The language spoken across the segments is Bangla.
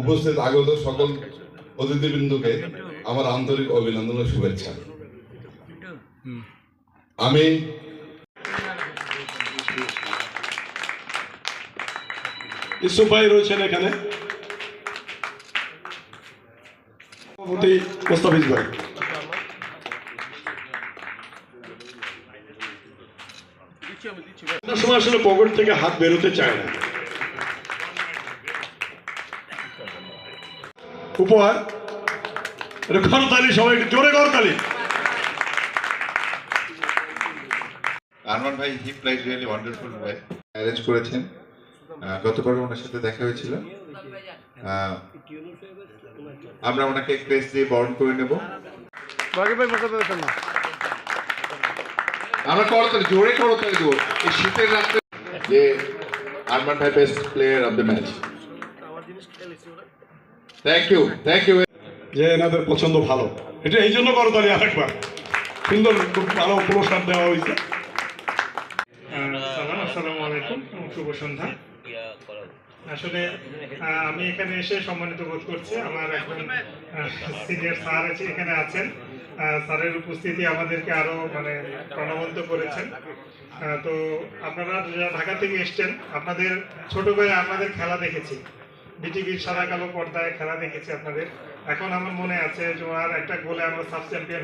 উপস্থিত আগত সকল অতিথিবৃন্দকে আমার আন্তরিক অভিনন্দন ও শুভেচ্ছা। আমি ইসুফ ভাই রয়েছেন এখানে। সভাপতি মোস্তাফিজ ভাই। সময় আসলে পকেট থেকে হাত বেরোতে চায় না। উপহার। এটা করতালি সবাই একটু জোরে করতালি। আরমান ভাই he plays really wonderful way arrange করেছেন। গতবার ওনার সাথে দেখা হয়েছিল। আমরা ওনাকে ক্রেস দিয়ে বরণ করে নেব। আমরা করতালি জোরে করতালি দেবো। এই শীতের রাত্রে যে আরমান ভাই best player of the match thank you thank you যে এনাদের পছন্দ ভালো। এটা এই জন্য করতালি আরেকবার। সুন্দর খুব ভালো পুরস্কার দেওয়া হয়েছে। আসসালামু আলাইকুম। শুভ সন্ধ্যা। আসলে আমি এখানে এসে সম্মানিত বোধ করছি। আমার একজন সিনিয়র স্যার আছে এখানে আছেন। স্যারের উপস্থিতি আমাদেরকে আরও মানে প্রাণবন্ত করেছেন। আহ, তো আপনারা যারা ঢাকা থেকে এসছেন আপনাদের ছোট ভাই আপনাদের খেলা দেখেছি। বিটিভির সাদা কালো পর্দায় খেলা দেখেছি আপনাদের। এখন আমার মনে আছে যে আর একটা গোলে আমরা সাব চ্যাম্পিয়ন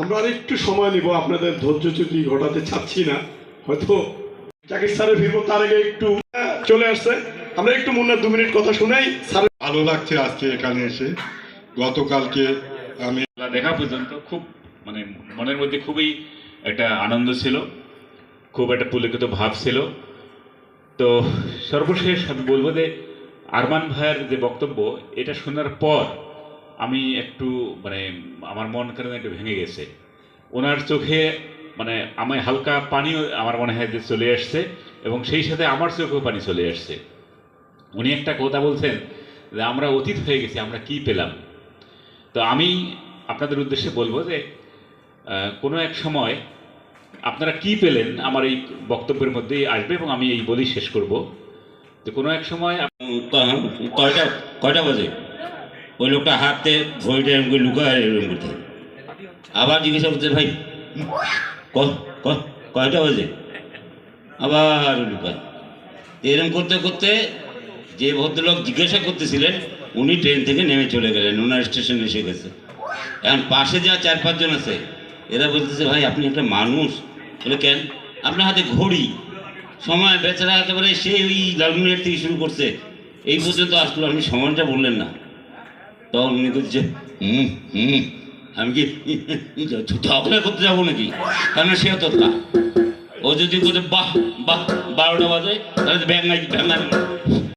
আমরা আর একটু সময় নিব আপনাদের ধৈর্য ধৈর্যচ্যুতি ঘটাতে চাচ্ছি না হয়তো জাকির স্যারে ফিরবো তার আগে একটু চলে আসছে। আমরা একটু মুন্নার দু মিনিট কথা শুনেই স্যার ভালো লাগছে আজকে এখানে এসে। গতকালকে আমি দেখা পর্যন্ত খুব মানে মনের মধ্যে খুবই একটা আনন্দ ছিল। খুব একটা পুলকিত ভাব ছিল। তো সর্বশেষ আমি বলব যে আরমান ভাইয়ের যে বক্তব্য, এটা শোনার পর আমি একটু মানে আমার মন কেন একটু ভেঙে গেছে। ওনার চোখে মানে আমার হালকা পানিও আমার মনে হয় যে চলে আসছে এবং সেই সাথে আমার চোখেও পানি চলে আসছে। উনি একটা কথা বলছেন যে, আমরা অতীত হয়ে গেছি, আমরা কি পেলাম? তো আমি আপনাদের উদ্দেশ্যে বলব যে কোনো এক সময় আপনারা কি পেলেন আমার এই বক্তব্যের মধ্যেই আসবে এবং আমি এই বলেই শেষ করব। তো কোনো এক সময় কয়টা কয়টা বাজে? ওই লোকটা হাতে ঘড়িটা এরকম করে লুকায় এরকম করতে আবার জিজ্ঞাসা করতে ভাই কয়টা বাজে? আবার লুকায়। এরকম করতে করতে যে ভদ্রলোক জিজ্ঞাসা করতেছিলেন, উনি ট্রেন থেকে নেমে চলে গেলেন, ওনার স্টেশনে এসে গেছে। এখন পাশে যা চার পাঁচজন আছে এরা বলতেছে, ভাই, আপনি একটা মানুষ। বলে, কেন? আপনার হাতে ঘড়ি। সময় বেচারা একেবারে সে ওই লালমনিহাট থেকে শুরু করছে। এই পর্যন্ত আসলো, আপনি সময়টা বললেন না। তখন উনি করছে হুম হুম, আমি কি ঝগড়া করতে যাব নাকি? কারণ সে তো তা। ও যদি বলছে বাহ বাহ, বারোটা বাজে, তাহলে ব্যাঙ্গাই ব্যাঙ্গা